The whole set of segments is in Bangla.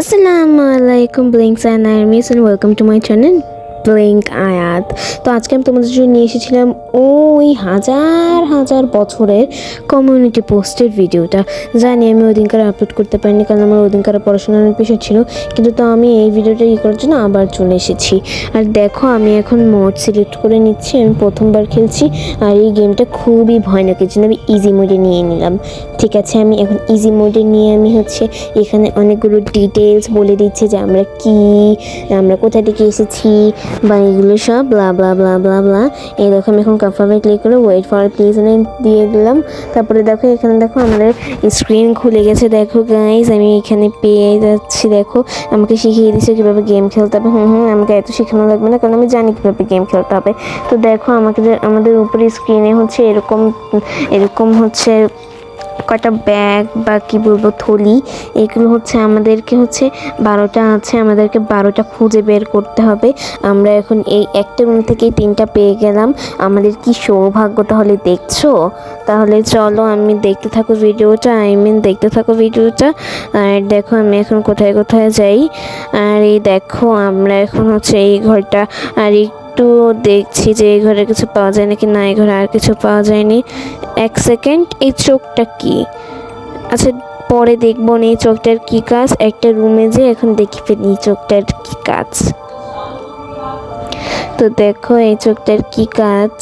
আসসালামু আলাইকুম blinks and armies and welcome to my channel blink Ayat. তো আজকে আমি তোমাদের জন্য নিয়ে এসেছিলাম ওই হাজার হাজার বছরের কমিউনিটি পোস্টের ভিডিওটা জানি আমি ওই দিনকার আপলোড করতে পারিনি কারণ আমার ওই দিনকার পড়াশোনার পেশা ছিল, কিন্তু তো আমি এই ভিডিওটা ই করার জন্য আবার চলে এসেছি। আর দেখো, আমি এখন মোড সিলেক্ট করে নিচ্ছি, আমি প্রথমবার খেলছি, আর এই গেমটা খুবই ভয়ানক, এর জন্য আমি ইজি মোডে নিয়ে নিলাম। ঠিক আছে, আমি এখন ইজি মোডে নিয়ে আমি হচ্ছে এখানে অনেকগুলো ডিটেলস বলে দিচ্ছে যে আমরা কি, আমরা কোথা থেকে এসেছি বা এগুলো সব blah blah blah blah blah এই দেখো আমি এখন কনফার্মে ক্লিক করে ওয়েট ফর প্লিজ দিয়ে দিলাম। তারপরে দেখো, এখানে দেখো আমাদের স্ক্রিন খুলে গেছে। দেখো গাইজ আমি এখানে পেয়ে যাচ্ছি। দেখো, আমাকে শিখিয়ে দিচ্ছে কীভাবে গেম খেলতে হবে। হুম হুম, আমাকে এত শেখানো লাগবে না, কারণ আমি জানি কীভাবে গেম খেলতে হবে। তো দেখো, আমাকে আমাদের উপরে স্ক্রিনে হচ্ছে এরকম এরকম হচ্ছে কটা ব্যাগ বা কি বলব থলি, এগুলো হচ্ছে আমাদেরকে হচ্ছে বারোটা আছে, আমাদেরকে বারোটা খুঁজে বের করতে হবে। আমরা এখন এই একটা রুম থেকেই তিনটা পেয়ে গেলাম। আমাদের কি সৌভাগ্য তাহলে দেখছ? তাহলে চলো আমি দেখতে থাকো ভিডিওটা আই মিন দেখতে থাকো ভিডিওটা। আর দেখো আমি এখন কোথায় কোথায় যাই। আর এই দেখো আমরা এখন হচ্ছে এই ঘরটা, আর একটু দেখছি যে এই ঘরে কিছু পাওয়া যায় নাকি না, এই ঘরে আর কিছু পাওয়া যায়নি। এক সেকেন্ড এই চোখটা কি? আচ্ছা পরে দেখব না এই চোখটার কী কাজ। একটা রুমে যে এখন দেখি ফেলি চোখটার কী কাজ। তো দেখো এই চোখটার কী কাজ।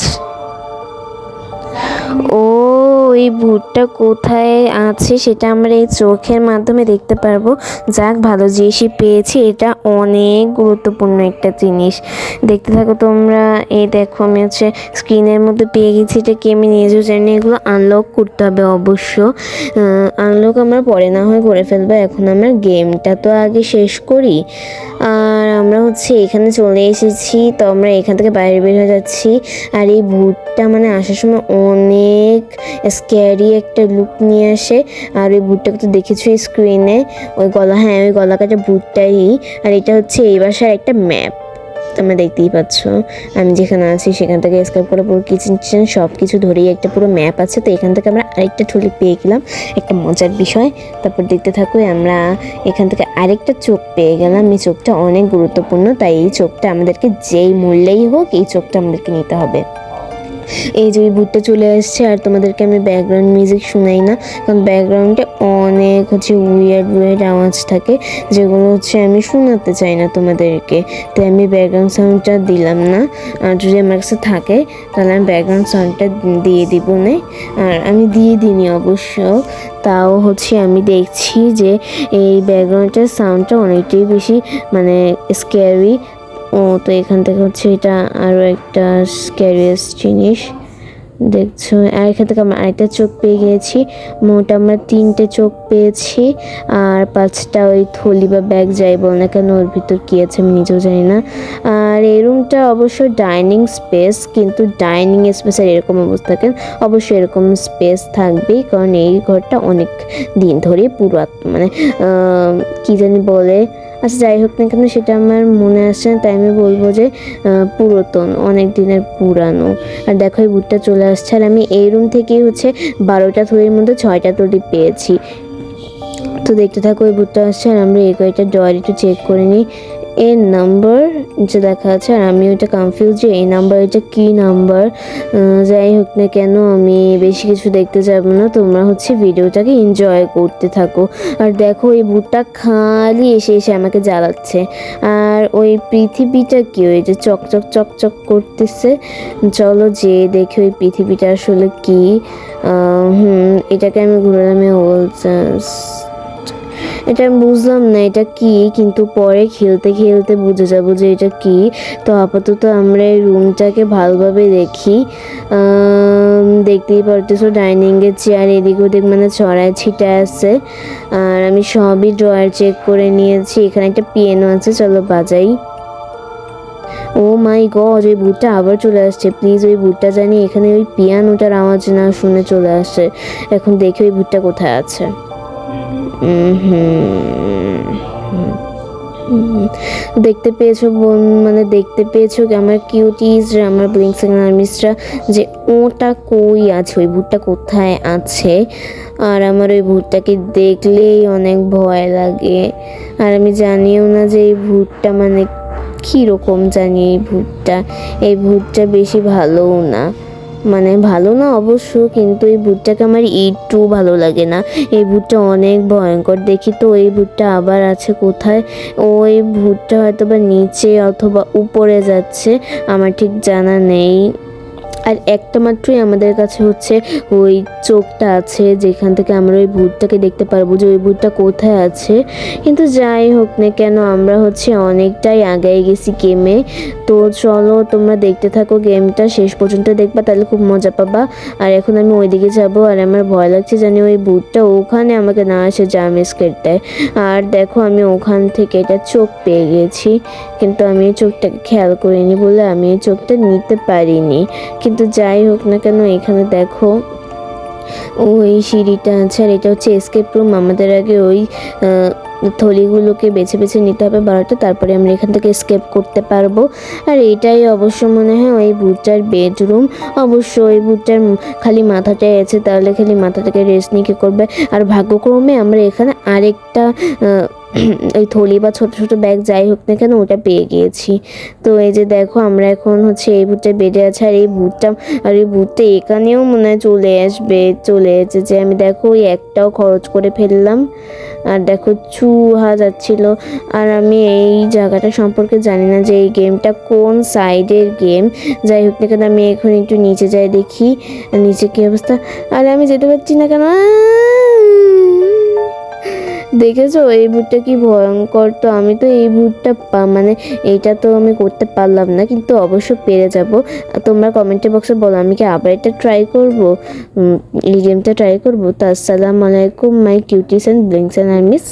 এই ভূতটা কোথায় আছে সেটা আমরা এই চোখের মাধ্যমে দেখতে পারব। যাক, ভালো জিনিসই পেয়েছি। এটা অনেক গুরুত্বপূর্ণ একটা জিনিস। দেখতে থাকো তোমরা। এই দেখো, আমি হচ্ছে স্ক্রিনের মধ্যে পেয়ে গেছি। এটা কি আমি নিয়ে নিজেও জানি এগুলো আনলক করতে হবে অবশ্য। আনলক আমরা পরে না হয় করে ফেলব। এখন আমরা গেমটা তো আগে শেষ করি। আর আমরা হচ্ছে এখানে চলে এসেছি। তো আমরা এখান থেকে বাইরে বের হয়ে যাচ্ছি। আর এই ভূতটা মানে আসার সময় অনেক স্ক্যারি একটা লুক নিয়ে আসে। আর ওই ভূতটাকে তো দেখেছ স্ক্রিনে ওই গলা হ্যাঁ ওই গলা কাটা ভূতটাই। আর এটা হচ্ছে এই বাসার একটা ম্যাপ তোমরা দেখতেই পাচ্ছ। আমি যেখানে আছি সেখান থেকে স্কাইপ করে পুরো কিচেন টিচেন সব কিছু ধরেই একটা পুরো ম্যাপ আছে। তো এখান থেকে আমরা আরেকটা ঠুলি পেয়ে গেলাম। একটা মজার বিষয়। তারপর দেখতে থাকো, আমরা এখান থেকে আরেকটা চোখ পেয়ে গেলাম। এই চোখটা অনেক গুরুত্বপূর্ণ, তাই এই চোখটা আমাদেরকে যেই মূল্যেই হোক, এই চোখটা আমাদেরকে নিতে হবে। এই যে ভূতটা চলে আসছে, আর তোমাদেরকে আমি ব্যাকগ্রাউন্ড মিউজিক শোনাই না, কারণ ব্যাকগ্রাউন্ডে অনেক হচ্ছে উইয়ার্ড উইয়ার্ড আওয়াজ থাকে, যেগুলো হচ্ছে আমি শোনাতে চাই না তোমাদেরকে। তাই আমি ব্যাকগ্রাউন্ড সাউন্ডটা দিলাম না, আর যদি আমার কাছে থাকে, তাহলে আমি ব্যাকগ্রাউন্ড সাউন্ডটা দিয়ে দিব না। আর আমি দিয়ে দিইনি অবশ্য, তাও হচ্ছে আমি দেখছি যে এই ব্যাকগ্রাউন্ডের সাউন্ডটা অনেকটাই বেশি মানে স্ক্যারি ও, তো এখান থেকে হচ্ছে এটা আরও একটা স্ক্যারিয়াস জিনিস। দেখছ, আর এখান থেকে আমরা আরেকটা চোখ পেয়ে গিয়েছি। মোট আমরা তিনটে চোখ পেয়েছি, আর পাঁচটা ওই থলি বা ব্যাগ যাই বল না কেন, ওর ভিতর কী আছে আমি নিজেও জানি না। আর এই রুমটা অবশ্য ডাইনিং স্পেস কিন্তু ডাইনিং স্পেসের এরকম অবস্থা কেন? অবশ্যই এরকম স্পেস থাকবেই, কারণ এই ঘরটা অনেক দিন ধরে পুরাত মানে কি জানি বলে আচ্ছা যাই হোক না কেন, সেটা আমার মনে আসছে না, তাই আমি বলব যে পুরাতন, অনেক দিনের পুরানো। আর দেখো, এই বুটটা চলে আসছে, আর আমি এই রুম থেকেই হচ্ছে বারোটা থলির মধ্যে ছয়টা তলি পেয়েছি। তো দেখতে থাকো ওই বুটটা আসছে, আর আমরা এই কয়েকটা ডয়ার একটু চেক করে নিই। এর নাম্বার যে দেখা আছে, আর আমি ওইটা কনফিউজ যে এই নাম্বার এটা কী নাম্বার যাই হোক না কেন, আমি বেশি কিছু দেখতে যাব না। তোমরা হচ্ছে ভিডিওটাকে এনজয় করতে থাকো। আর দেখো, এই বুটটা খালি এসে এসে আমাকে জ্বালাচ্ছে। আর ওই পৃথিবীটা কি? ওই যে চকচক চকচক করতেছে। চলো যে দেখি ওই পৃথিবীটা আসলে কি। হুম, এটাকে আমি ঘুরালামে বলছে এটা আমি বুঝলাম না, এটা কি? কিন্তু পরে খেলতে খেলতে বুঝে যাব যে এটা কি। তো আপাতত আমরা এই রুমটাকে ভালোভাবে দেখি। দেখতেই পারতেছো ডাইনিংয়ের চেয়ার এদিক ওদিক মানে ছড়ায় ছিটে আছে। আর আমি সবই ড্রয়ার চেক করে নিয়েছি, এখানে একটা পিয়ানো আছে, চলো বাজাই। ও মাই গড, ওই বুটটা আবার চলে আসছে। প্লিজ ওই বুটটা জানি এখানে ওই পিয়ানোটার আওয়াজ না শুনে চলে আসছে এখন দেখি ওই বুটটা কোথায় আছে। দেখতে পেয়েছ বোন মানে দেখতে পেয়েছ কি আমার কিউটিজরা আমার ব্লিংস আর্মিসরা যে ওটা কই আছে, ওই ভূতটা কোথায় আছে? আর আমার ওই ভূতটাকে দেখলেই অনেক ভয় লাগে। আর আমি জানিও না যে এই ভূতটা মানে কীরকম জানি এই ভূতটা এই ভূতটা বেশি ভালোও না। মানে ভালো না অবশ্য, কিন্তু এই বুটটাকে আমার একটু ভালো লাগে না। এই বুটটা অনেক ভয়ঙ্কর। দেখি তো এই বুটটা আবার আছে কোথায়? ওই বুটটা হয়তো বা নিচে অথবা উপরে যাচ্ছে, আমার ঠিক জানা নেই। আর একটা মাত্রই আমাদের কাছে হচ্ছে ওই চোখটা আছে, যেখান থেকে আমরা ওই ভূতটাকে দেখতে পারব যে ওই ভূতটা কোথায় আছে। কিন্তু যাই হোক না কেন, আমরা হচ্ছে অনেকটাই আগায় গেছি গেমে তো চলো, তোমরা দেখতে থাকো গেমটা শেষ পর্যন্ত দেখবা, তাহলে খুব মজা পাবা। আর এখন আমি ওইদিকে যাব, আর আমার ভয় লাগছে জানি ওই ভূতটা ওখানে আমাকে না আসে জামেজ দেয়। আর দেখো আমি ওখান থেকে এটা চোখ পেয়ে গেছি, কিন্তু আমি এই চোখটাকে খেয়াল করিনি বলে আমি এই চোখটা নিতে পারিনি। কিন্তু যাই হোক না কেন, এখানে দেখো, ওই সিঁড়িটা আছে আর এটা হচ্ছে এসকেপ রুম আমাদের আগে ওই থলিগুলোকে বেছে বেছে নিতে হবে বারোটা, তারপরে আমরা এখান থেকে স্কেপ করতে পারব। আর এটাই অবশ্য মনে হয় ওই ভূতটার বেডরুম অবশ্য ওই উম খালি মাথাটাই আছে, তাহলে খালি মাথাটাকে রেস্ট নিয়ে কী করবে? আর ভাগ্যক্রমে আমরা এখানে আরেকটা ওই থলি বা ছোট ছোট ব্যাগ যাই হোক না কেন, ওটা পেয়ে গিয়েছি। তো এই যে দেখো, আমরা এখন হচ্ছে এই ভূতটা বেডে আছে, আর এই ভূতটা, আর এই ভূতটা এখানেও মনে হয় চলে আসবে, চলে এসেছে। যে আমি দেখো, ওই একটাও খরচ করে ফেললাম। আর দেখো, চুহা যাচ্ছিল। আর আমি এই জায়গাটা সম্পর্কে জানি না যে এই গেমটা কোন সাইডের গেম যাই হোক না কেন, আমি এখন একটু নিচে যাই দেখি নিচে কি অবস্থা। আরে আমি যেতে পারছি না কেন! দেখেছ? এই ভূতটা কি ভয়ঙ্কর? তো আমি তো এই ভূতটা মানে এইটা তো আমি করতে পারলাম না, কিন্তু অবশ্য পেরে যাব। তোমরা কমেন্টের বক্সে বলো, আমি কি আবার এটা ট্রাই করব? এই গেমটা ট্রাই করব? তো আসসালামু আলাইকুম my cuties and blinks and I miss